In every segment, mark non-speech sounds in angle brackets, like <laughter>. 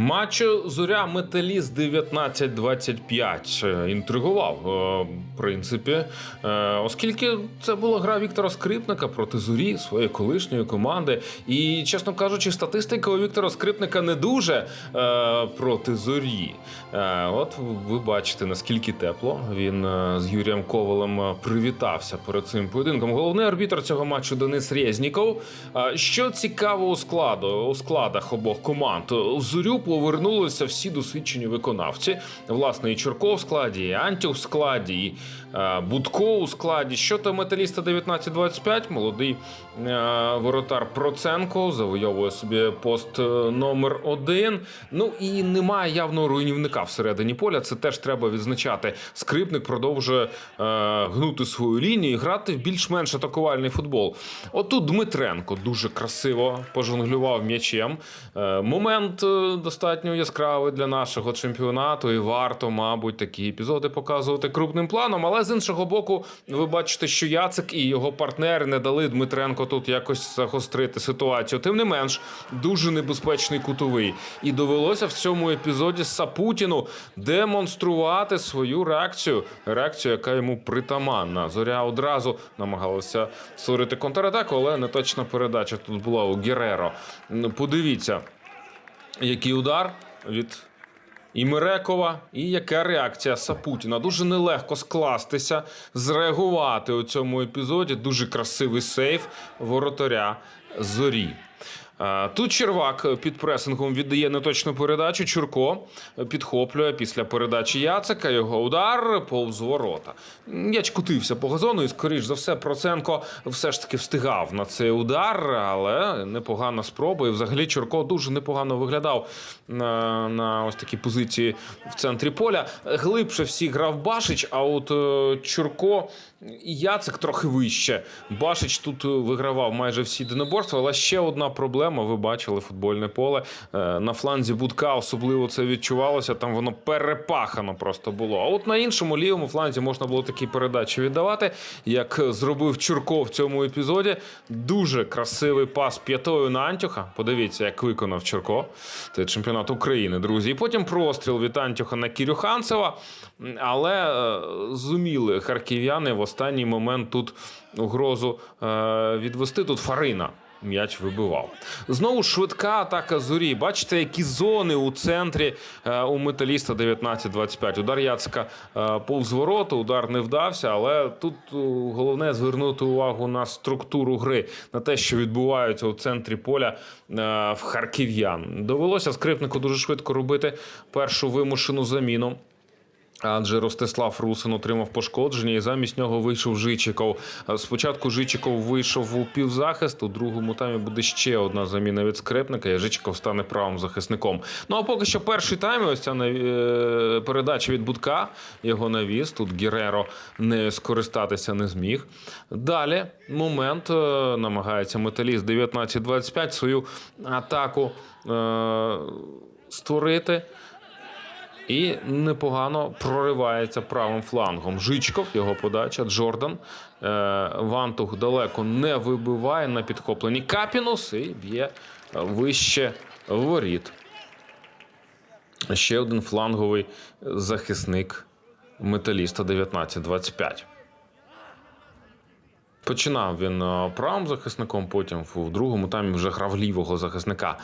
Матч зоря Металіст 19-25 Е, інтригував, е, в принципі, Е, оскільки це була гра Віктора Скрипника проти зорі своєї колишньої команди. І, чесно кажучи, статистика у Віктора Скрипника не дуже проти зорі. От ви бачите, наскільки тепло він з Юрієм Ковалем привітався перед цим поєдинком. Головний арбітр цього матчу Денис Резніков. Що цікаво у складу у складах обох команд зорю повернулися всі досвідчені виконавці. Власне, і Чурко в складі, і Антюх в складі, і е, Будко у складі. Що то металіста 19-25, молодий е, воротар Проценко завойовує собі пост е, номер один. Ну і немає явного руйнівника всередині поля. Це теж треба відзначати. Скрипник продовжує гнути свою лінію і грати в більш-менш атакувальний футбол. Отут Дмитренко дуже красиво пожонглював м'ячем. Момент е, достатньо яскравий для нашого чемпіонату, і варто, мабуть, такі епізоди показувати крупним планом. Але з іншого боку, ви бачите, що Яцик і його партнери не дали Дмитренко тут якось загострити ситуацію. Тим не менш, дуже небезпечний кутовий. І довелося в цьому епізоді Сапутіну демонструвати свою реакцію. Реакцію, яка йому притаманна. Зоря одразу намагалася створити контратаку, але не точна передача тут була у Гереро. Ну, Подивіться, який удар від Імерекова, і яка реакція Сапутіна. Дуже нелегко скластися, зреагувати у цьому епізоді. Дуже красивий сейф воротаря зорі. Е, Тут Червак під пресингом віддає неточну передачу. Чурко підхоплює після передачі Яцика. Його удар повз ворота. М'яч кутився по газону, і скоріш за все, Проценко все ж таки встигав на цей удар, але непогана спроба. І взагалі Чурко дуже непогано виглядав на, на ось такій позиції в центрі поля. Глибше всіх грав Башич, а от е, Чурко і Яцик трохи вище. Башич тут е, вигравав майже всі єдиноборства, але ще одна проблема. Ви бачили футбольне поле. Е, На фланзі Будка особливо це відчувалося. Там воно перепахано просто було. А от на іншому лівому фланзі можна було такі передачі віддавати, як зробив Чурко в цьому епізоді. Дуже красивий пас п'ятою на Антюха. Подивіться, як виконав Чурко. Це чемпіонат України, друзі. І потім простріл від Антюха на Кірюханцева. Але е, зуміли харків'яни в останній момент тут угрозу е, відвести. Тут Фарина. М'яч вибивав. Знову швидка атака зорі. Бачите, які зони у центрі е, у металіста 19-25. Удар Яцика е, повз ворота, удар не вдався, але тут е, головне звернути увагу на структуру гри, на те, що відбувається у центрі поля в харків'ян. Довелося скрипнику дуже швидко робити першу вимушену заміну. Адже Ростислав Русин отримав пошкодження, і замість нього вийшов Жичиков. Спочатку Жичиков вийшов у півзахист, у другому таймі буде ще одна заміна від скрипника, і Жичиков стане правим захисником. Ну а поки що перший тайм, ось ця е, передача від Будка, його навіс. Тут Гереро не скористатися не зміг. Далі момент е, намагається металіст 19-25 свою атаку е, створити. І непогано проривається правим флангом. Жичков, його подача, Джордан. Е, Вантух далеко не вибиває на підхопленні Капінус і б'є вище воріт. Ще один фланговий захисник металіста 19-25. Починав він е, правим захисником, потім в другому таймі вже грав лівого захисника.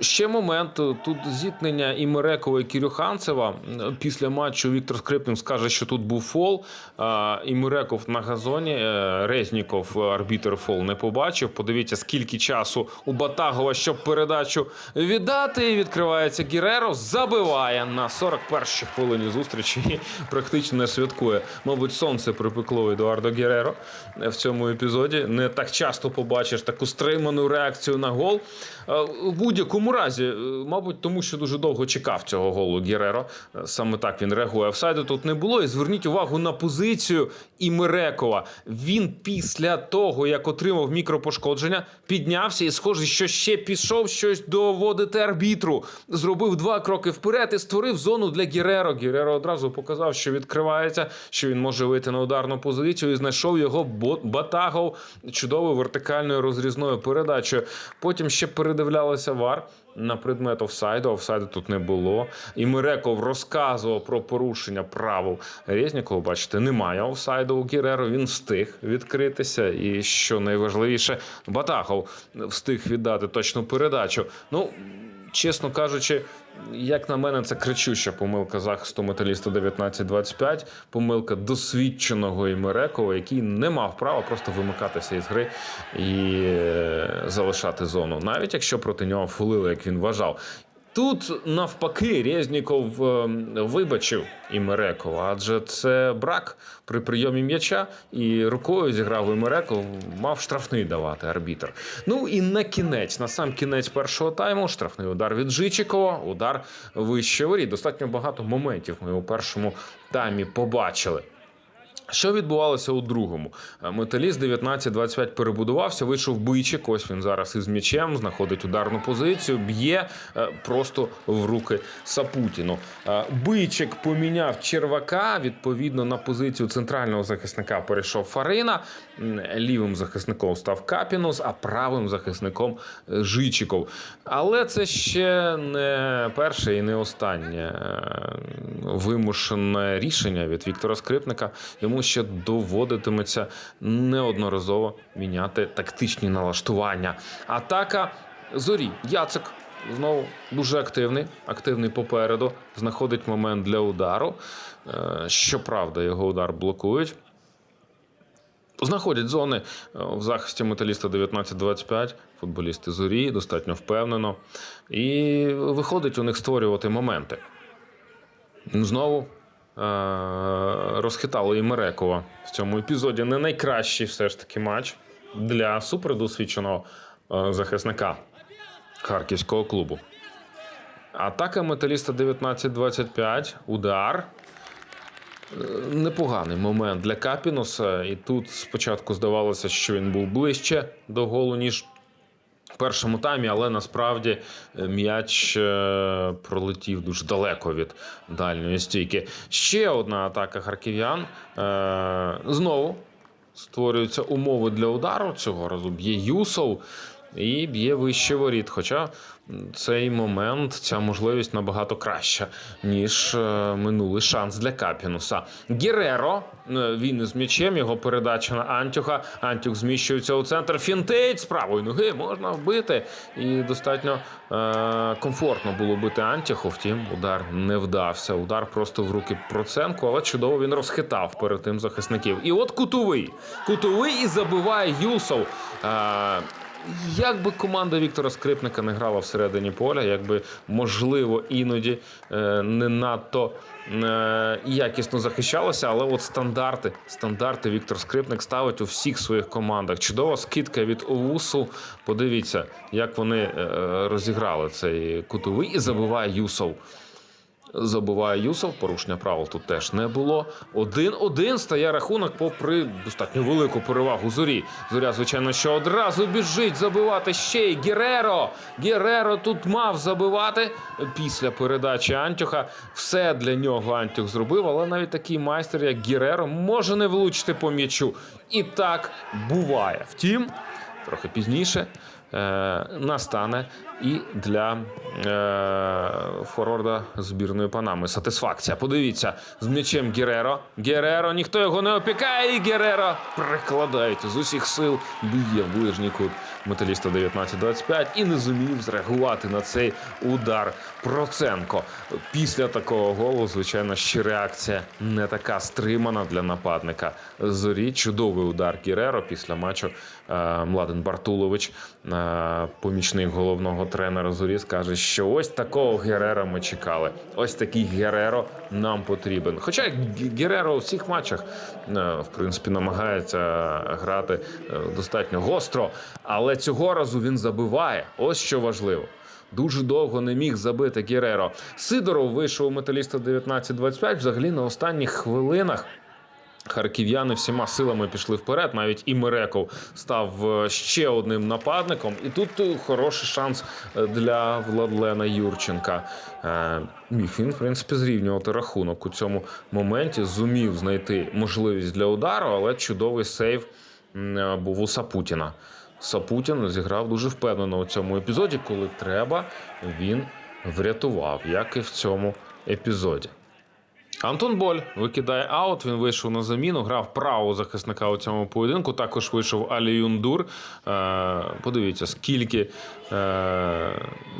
Е, Ще момент е, тут зіткнення Імерекова і Кірюханцева. Е, Після матчу Віктор Скрипник скаже, що тут був фол. А Імереков на газоні. е, Резніков е, арбітер фол не побачив. Подивіться, скільки часу у Батагова, щоб передачу віддати. І Відкривається Гіреро, забиває на 41-й хвилині зустрічі і практично не святкує. Мабуть, сонце припекло Едуардо Гереро в цьому епізоді. Не так часто побачиш таку стриману реакцію на гол. Е, У будь-якому разі, е, мабуть, тому що дуже довго чекав цього голу Гереро. Е, Саме так він реагує. Офсайду тут не було. І зверніть увагу на позицію Імерекова. Він після того, як отримав мікропошкодження, піднявся і, схоже, що ще пішов щось доводити арбітру. Зробив два кроки вперед і створив зону для Гереро. Гереро одразу показав, що відкривається, що він може вийти на ударну позицію і знайшов його Батагов чудовою вертикальною розрізною передачею. Потім ще передивлялися вар на предмет офсайду. Офсайду тут не було. І Миреков розказував про порушення правил Резнікова. Бачите, немає офсайду у Гіреро. Він встиг відкритися. І що найважливіше, Батахов встиг віддати точну передачу. Ну, чесно кажучи, як на мене, це кричуща помилка захисту металіста 19-25. Помилка досвідченого Імерекова, який не мав права просто вимикатися із гри і е, залишати зону, навіть якщо проти нього фулили, як він вважав. Тут навпаки Резніков е, вибачив Імерекова, адже це брак при прийомі м'яча, і рукою зіграв Імереков, мав штрафний давати арбітр. Ну і на кінець, на сам кінець першого тайму, штрафний удар від Жичикова, удар вище воріт. Достатньо багато моментів ми у першому таймі побачили. Що відбувалося у другому? Е, Металіст 19-25 перебудувався, вийшов бичик. Ось він зараз із м'ячем, знаходить ударну позицію, б'є е, просто в руки Сапутіну. Е, Бичик поміняв червака. Відповідно на позицію центрального захисника перейшов Фарина. Лівим захисником став Капінус, а правим захисником Жичиков. Але це ще не перше і не останнє вимушене рішення від Віктора Скрипника. Йому ще доводитиметься неодноразово міняти тактичні налаштування. Атака зорі. Яцик знову дуже активний, активний попереду. Знаходить момент для удару. Е, Щоправда, його удар блокують. Знаходять зони е, в захисті металіста 19-25. Футболісти зорі достатньо впевнено. І виходить у них створювати моменти. Знову е- розхитали і Мерекова в цьому епізоді. Не найкращий все ж таки матч для супердосвідченого е- захисника харківського клубу. Атака металіста 19-25. Удар. Е, Непоганий момент для Капінуса. І тут спочатку здавалося, що він був ближче до голу, ніж в першому таймі, але насправді е, м'яч е, пролетів дуже далеко від дальньої стійки. Ще одна атака харків'ян. Е, Знову створюються умови для удару. Цього разу б'є Юсов і б'є вище воріт. Хоча цей момент, ця можливість набагато краща, ніж е, минулий шанс для Капінуса. Гереро, е, він із м'ячем, його передача на Антюха. Антюх зміщується у центр. Фінтейт з правої ноги можна вбити. І достатньо е, комфортно було бити Антюху. Втім, удар не вдався. Удар просто в руки Проценку, але чудово він розхитав перед тим захисників. І от кутовий. Кутовий і забиває Юсов. Е, як би команда Віктора Скрипника не грала всередині поля, якби можливо іноді е, не надто е, якісно захищалася, але от стандарти, стандарти Віктор Скрипник ставить у всіх своїх командах. Чудова скидка від Овусу. Подивіться, як вони е, розіграли цей кутовий і забиває Юсов. Забуває Юсов, порушення правил тут теж не було. Один-один стає рахунок, попри достатньо велику перевагу зорі. Зоря, звичайно, що одразу біжить забивати ще й Гереро. Гереро тут мав забивати після передачі Антюха. Все для нього Антюх зробив, але навіть такий майстер, як Гереро, може не влучити по м'ячу. І так буває. Втім, трохи пізніше. е, Настане і для е, форварда збірної Панами. Сатисфакція. Подивіться, з м'ячем Гереро. Гереро, ніхто його не опікає, і Гереро прикладають з усіх сил, б'є в ближній кут металіста 19-25 і не зумів зреагувати на цей удар Проценко. Після такого голу, звичайно, ще реакція не така стримана для нападника. Зорі чудовий удар Гереро після матчу. е, Младен Бартулович, е, помічник головного тренера Зорі, скаже, що ось такого Герера ми чекали. Ось такий Гереро нам потрібен. Хоча Гереро у всіх матчах е, в принципі намагається грати е, достатньо гостро, але цього разу він забиває. Ось що важливо. Дуже довго не міг забити Гереро. Сидоров вийшов у металіста 19-25 взагалі на останніх хвилинах Харків'яни всіма силами пішли вперед. Навіть і Мереков став е, ще одним нападником. І тут е, хороший шанс е, для Владлена Юрченка. Міг він, в принципі, зрівнювати рахунок у цьому моменті. Зумів знайти можливість для удару, але чудовий сейв був у Сапутіна. Сапутін зіграв дуже впевнено у цьому епізоді. Коли треба, він врятував, як і в цьому епізоді. Антон Боль викидає аут. Він вийшов на заміну, грав правого захисника у цьому поєдинку. Також вийшов Алі Юндур. Е, подивіться, скільки е,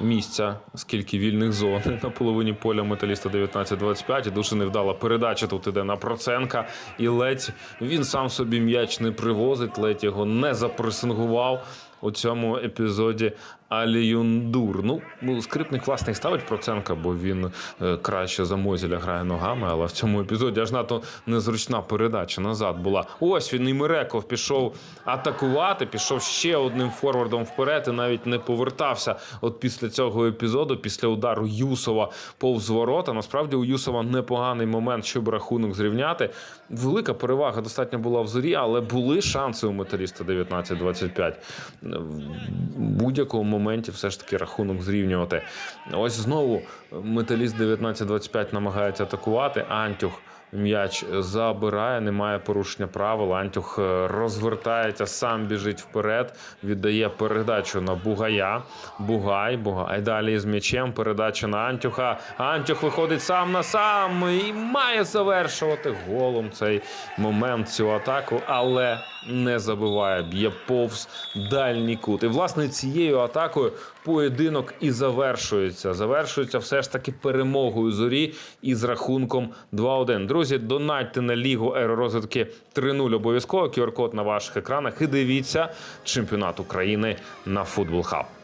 місця, скільки вільних зон <laughs> на половині поля металіста 19-25. І дуже невдала передача тут іде на Проценка. І ледь він сам собі м'яч не привозить, ледь його не запресингував. У цьому епізоді Алі Юндур. Ну, ну, скрипник власне ставить Проценка, бо він е, краще за Мозіля грає ногами, але в цьому епізоді аж надто незручна передача назад була. Ось він і Миреков пішов атакувати, пішов ще одним форвардом вперед і навіть не повертався. От після цього епізоду, після удару Юсова повз ворота. Насправді у Юсова непоганий момент, щоб рахунок зрівняти. Велика перевага достатньо була в зорі, але були шанси у металіста 19-25. В будь-якому моменті все ж таки рахунок зрівнювати. Ось знову металіст 19-25 намагається атакувати. Антюх м'яч забирає, немає порушення правил. Антюх е, розвертається, сам біжить вперед, віддає передачу на Бугая. Бугай, Бугай далі з м'ячем. Передача на Антюха. Антюх виходить сам на сам і має завершувати голом цей момент цю атаку, але не забиває. Б'є повз дальній кут. І власне цією атакою поєдинок і завершується. Завершується все ж таки перемогою зорі із рахунком 2-1. Друзі, донатьте на лігу аеророзвитки 3-0 обов'язково. QR-код на ваших екранах. І дивіться чемпіонат України на Футбол Хаб.